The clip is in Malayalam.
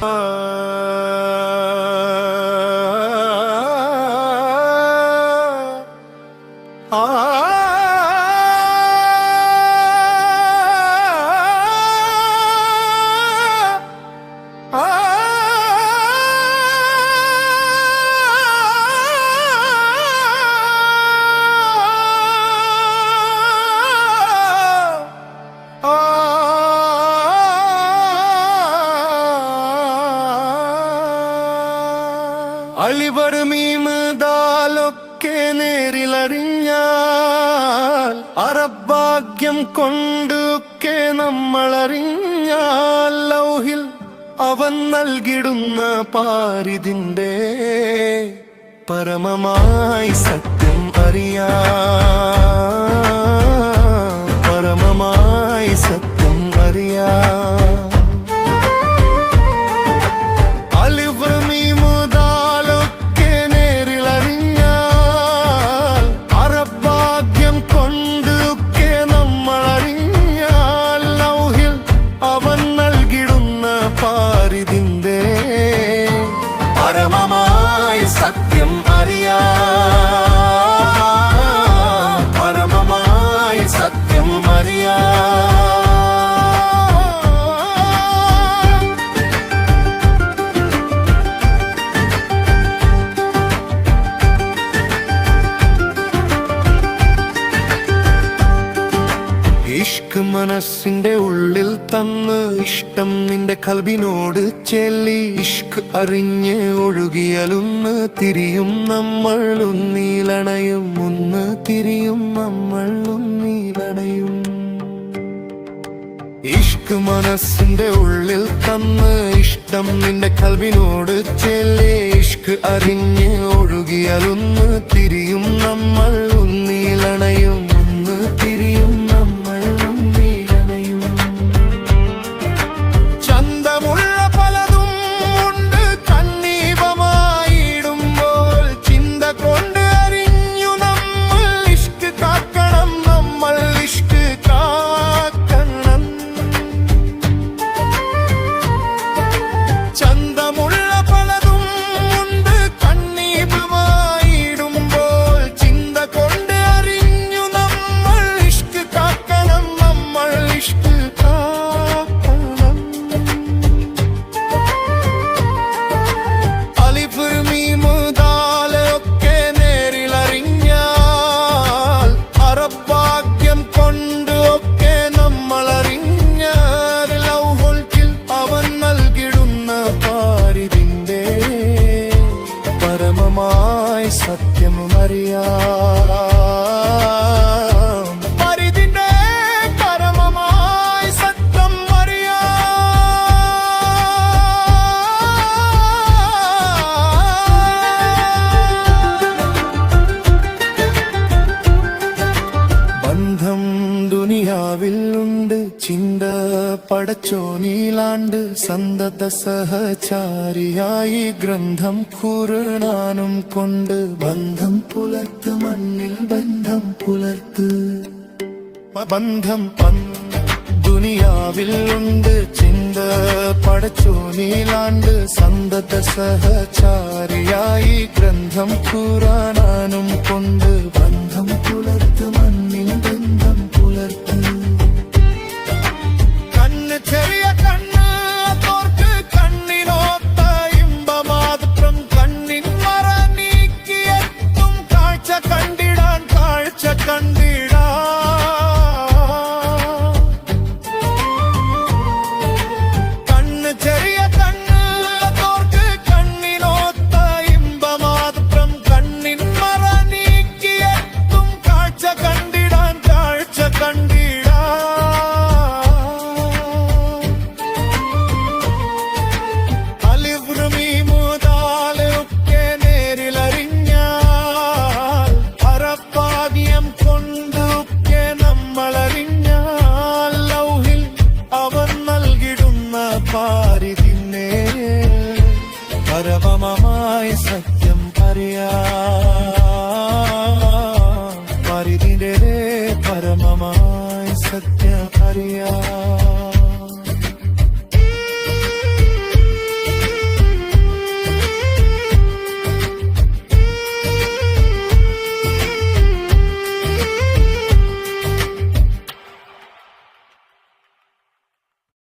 Uh... അളിവറുമീമതാലൊക്കെ നേരിലറിഞ്ഞാൽ അറഭാഗ്യം കൊണ്ടൊക്കെ നമ്മളറിഞ്ഞാൽ ലൗഹിൽ അവൻ നൽകിടുന്ന പാരിതിന്റെ പരമമായി സത്യം അറിയാ. പരമമായി സത്യം അറിയാ. മനസ്സിന്റെ ഉള്ളിൽ തന്ന് ഇഷ്ടം നിന്റെ കൽബിനോട് ചെല്ലി ഇഷ്ക് അറിഞ്ഞ് ഒഴുകിയലൊന്ന് തിരിയും നമ്മൾ ഉന്നീലണയും ഒന്ന് തിരിയും നമ്മൾ ഉന്നീലണയും ഇഷ്ക് മനസ്സിന്റെ ഉള്ളിൽ തന്ന് ഇഷ്ടം നിന്റെ കൽവിനോട് ചെല്ലേ ഇഷ്ക് അറിഞ്ഞ് ഒഴുകിയാലൊന്ന് തിരിയും നമ്മൾ സത്യം ചിന്ത പടച്ചോ നീലാണ്ട് സന്തത സഹചാരിയായി ഗ്രന്ഥം കുറുനാനും കൊണ്ട് ബന്ധം പുലർത്ത് മണ്ണിൽ ബന്ധം പുലർത്ത് ബന്ധം പന്ത് ദുനിയാവിൽ ഉണ്ട് ചിന്ത പടച്ചു നീലാണ്ട് സന്തത സഹചാരിയായി ഗ്രന്ഥം കുറാനാനും കൊണ്ട് ബന്ധം പുലർത്ത് മണ്ണിൽ പാരിതിന്റെ പരമമായ സത്യം അറിയാ